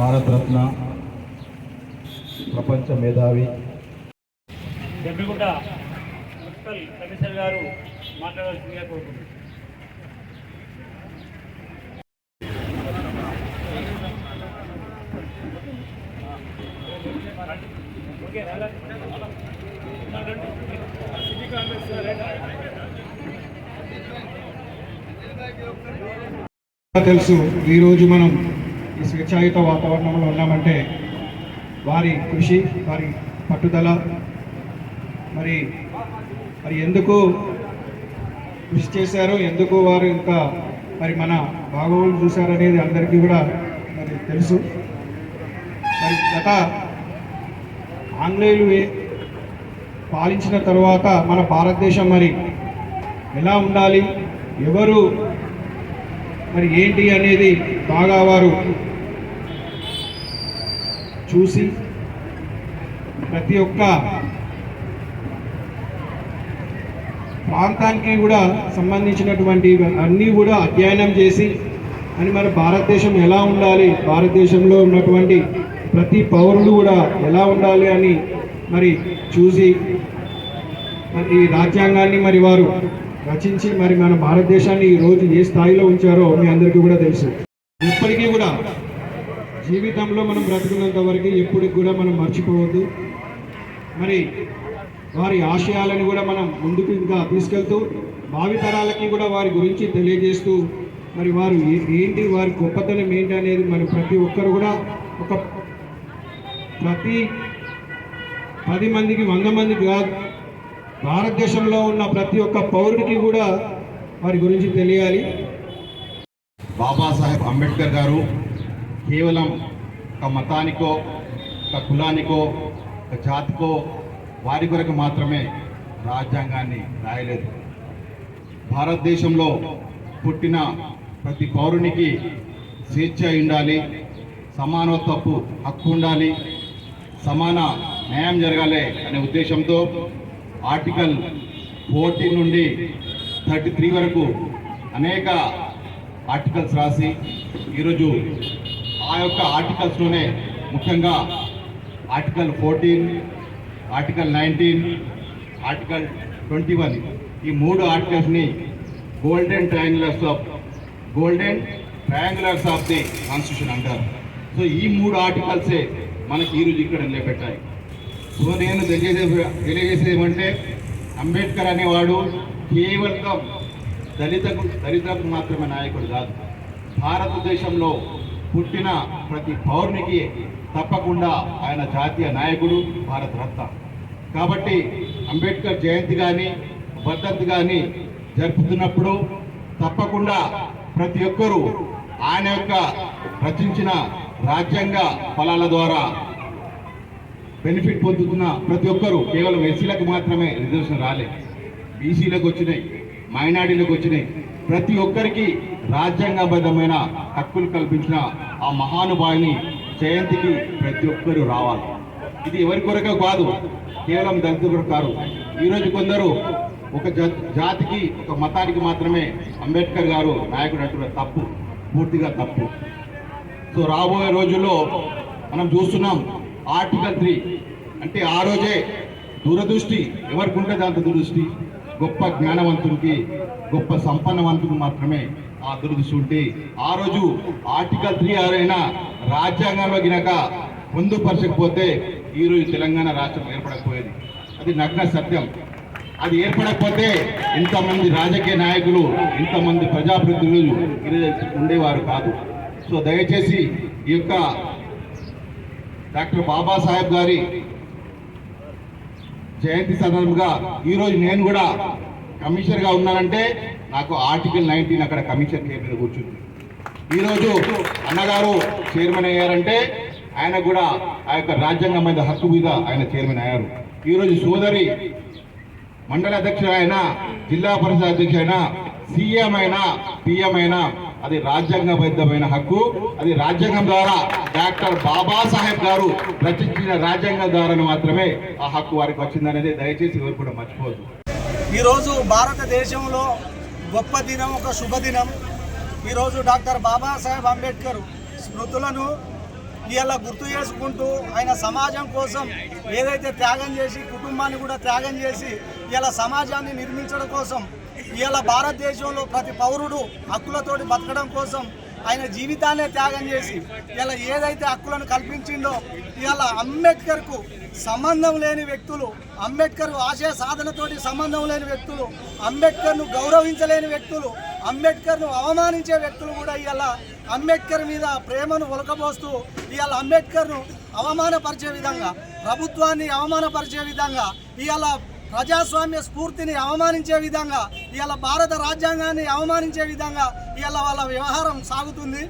భారతరత్న ప్రపంచ మేధావి. దెబ్బగుంట municipal commissioner గారు మాట్లాడాల్సిందిగా కోరుకుంటున్నాను. ఓకే తెలుసు ఈరోజు మనం ఈ స్వేచ్ఛాయుత వాతావరణంలో ఉన్నామంటే వారి కృషి వారి పట్టుదల మరి మరి ఎందుకు కృషి చేశారు ఎందుకు వారు ఇంకా మరి మన బాగోగులు చూశారనేది అందరికీ కూడా మరి తెలుసు. మరి గత ఆంగ్లేయులు ఏ- పాలించిన తర్వాత మన భారతదేశం మరి ఎలా ఉండాలి ఎవరు మరి ఏంటి అనేది బాగా వారు చూసి ప్రతి ఒక్క ప్రాంతానికి కూడా సంబంధించినటువంటి అన్నీ కూడా అధ్యయనం చేసి అని మన భారతదేశం ఎలా ఉండాలి భారతదేశంలో ఉన్నటువంటి ప్రతి పౌరుడు కూడా ఎలా ఉండాలి అని మరి చూసి మరి ఈ రాజ్యాంగాన్ని మరి వారు రచించి మరి మన భారతదేశాన్ని ఈ రోజు ఏ స్థాయిలో ఉంచారో మీ అందరికీ కూడా తెలుసు. ఇప్పటికీ కూడా జీవితంలో మనం బ్రతుకున్నంత వరకు ఎప్పటికి కూడా మనం మర్చిపోవద్దు. మరి వారి ఆశయాలను కూడా మనం ముందుకు ఇంకా తీసుకెళ్తూ భావితరాలకి కూడా వారి గురించి తెలియజేస్తూ మరి వారు ఏంటి వారి గొప్పతనం ఏంటి అనేది మరి ప్రతి ఒక్కరు కూడా ఒక ప్రతి పది మందికి వంద మందికి కాదు భారతదేశంలో ఉన్న ప్రతి ఒక్క పౌరుడికి కూడా వారి గురించి తెలియాలి. బాబాసాహెబ్ అంబేద్కర్ గారు కేవలం ఒక మతానికో ఒక కులానికో ఒక జాతికో వారి కొరకు మాత్రమే రాజ్యాంగాన్ని రాయలేదు. భారతదేశంలో పుట్టిన ప్రతి పౌరునికి స్వేచ్ఛ ఉండాలి సమానత్వపు హక్కు ఉండాలి సమాన న్యాయం జరగాలి అనే ఉద్దేశంతో ఆర్టికల్ ఫోర్టీన్ నుండి థర్టీ త్రీ వరకు అనేక ఆర్టికల్స్ రాసి ఈరోజు ఆ యొక్క ఆర్టికల్స్లోనే ముఖ్యంగా article fourteen article nineteen article twenty one ఈ మూడు ఆర్టికల్స్ని golden triangulars of golden triangulars of the constitution అంటారు. సో ఈ మూడు ఆర్టికల్సే మనకి ఈరోజు ఇక్కడ నిలబెట్టాయి. సో నేను తెలియజేసే తెలియజేసేది ఏమంటే అంబేద్కర్ అనేవాడు కేవలం దళితకు దళితులకు మాత్రమే నాయకుడు కాదు. భారతదేశంలో పుట్టిన ప్రతి పౌరునికి తప్పకుండా ఆయన జాతీయ నాయకుడు భారత రత్న. కాబట్టి అంబేద్కర్ జయంతి కానీ భద్రత కానీ జరుపుతున్నప్పుడు తప్పకుండా ప్రతి ఒక్కరూ ఆయన యొక్క రచించిన రాజ్యాంగ ఫలాల ద్వారా బెనిఫిట్ పొందుతున్న ప్రతి ఒక్కరూ కేవలం ఎస్సీలకు మాత్రమే రిజర్వేషన్ రాలేదు. బీసీలకు వచ్చినాయి మైనార్టీలకు వచ్చినాయి ప్రతి ఒక్కరికి రాజ్యాంగబద్ధమైన హక్కులు కల్పించిన ఆ మహానుభావిని జయంతికి ప్రతి ఒక్కరూ రావాలి. ఇది ఎవరి కొరకు కాదు కేవలం దళిత కొరకు కాదు. ఈరోజు కొందరు ఒక జాతికి ఒక మతానికి మాత్రమే అంబేద్కర్ గారు నాయకుడు అంటున్నారు తప్పు పూర్తిగా తప్పు. సో రాబోయే రోజుల్లో మనం చూస్తున్నాం ఆర్టికల్ త్రీ అంటే ఆ రోజే దూరదృష్టి ఎవరికి ఉంటుంది అంత దూరదృష్టి గొప్ప జ్ఞానవంతునికి గొప్ప సంపన్నవంతుడు మాత్రమే ఆ దురదృష్టి ఉంటే. ఆ రోజు ఆర్టికల్ త్రీ ఎవరైనా రాజ్యాంగంలో గినక పొందుపరచకపోతే ఈరోజు తెలంగాణ రాష్ట్రం ఏర్పడకపోయేది. అది నగ్న సత్యం. అది ఏర్పడకపోతే ఇంతమంది రాజకీయ నాయకులు ఇంతమంది ప్రజాప్రతినిధులు ఉండేవారు కాదు. సో దయచేసి ఈ యొక్క డాక్టర్ బాబాసాహెబ్ గారి జయంతి సందర్భంగా ఈరోజు నేను కూడా కమిషనర్గా ఉన్నానంటే నాకు ఆర్టికల్ నైన్టీన్ అక్కడ కమిషన్ కేర్ మీద కూర్చుంది. ఈరోజు అన్నగారు చైర్మన్ అయ్యారంటే ఆయన కూడా ఆ యొక్క రాజ్యాంగం మీద హక్కు మీద ఆయన చైర్మన్ అయ్యారు. ఈరోజు సోదరి మండల అధ్యక్షుడు ఆయన జిల్లా పరిషత్ అధ్యక్షుడు అయినా సీఎం అయినా పిఎం అయినా అది రాజ్యాంగబద్ధమైన హక్కు. అది రాజ్యాంగం ద్వారా డాక్టర్ బాబాసాహెబ్ గారు రచించిన రాజ్యాంగం ద్వారా మాత్రమే ఆ హక్కు వారికి వచ్చిందనేది దయచేసి ఎవరు కూడా మర్చిపోవద్దు. ఈరోజు భారతదేశంలో గొప్ప దినం ఒక శుభదినం ఈరోజు డాక్టర్ బాబాసాహెబ్ అంబేద్కర్ స్మృతులను ఇవాళ గుర్తు చేసుకుంటూ ఆయన సమాజం కోసం ఏదైతే త్యాగం చేసి కుటుంబాన్ని కూడా త్యాగం చేసి ఇలా సమాజాన్ని నిర్మించడం కోసం ఇవాళ భారతదేశంలో ప్రతి పౌరుడు హక్కులతోటి బతకడం కోసం ఆయన జీవితాన్నే త్యాగం చేసి ఇలా ఏదైతే హక్కులను కల్పించిండో ఇలా అంబేద్కర్కు సంబంధం లేని వ్యక్తులు అంబేద్కర్ ఆశయ సాధనతోటి సంబంధం లేని వ్యక్తులు అంబేద్కర్ను గౌరవించలేని వ్యక్తులు అంబేద్కర్ను అవమానించే వ్యక్తులు కూడా ఇవాళ అంబేద్కర్ మీద ప్రేమను ఒలకబోస్తూ ఇవాళ అంబేద్కర్ను అవమానపరిచే విధంగా ప్రభుత్వాన్ని అవమానపరిచే విధంగా ఇవాళ ప్రజాస్వామ్య స్ఫూర్తిని అవమానించే విధంగా ఇవాళ భారత రాజ్యాంగాన్ని అవమానించే విధంగా ఇవాళ వాళ్ళ వ్యవహారం సాగుతుంది.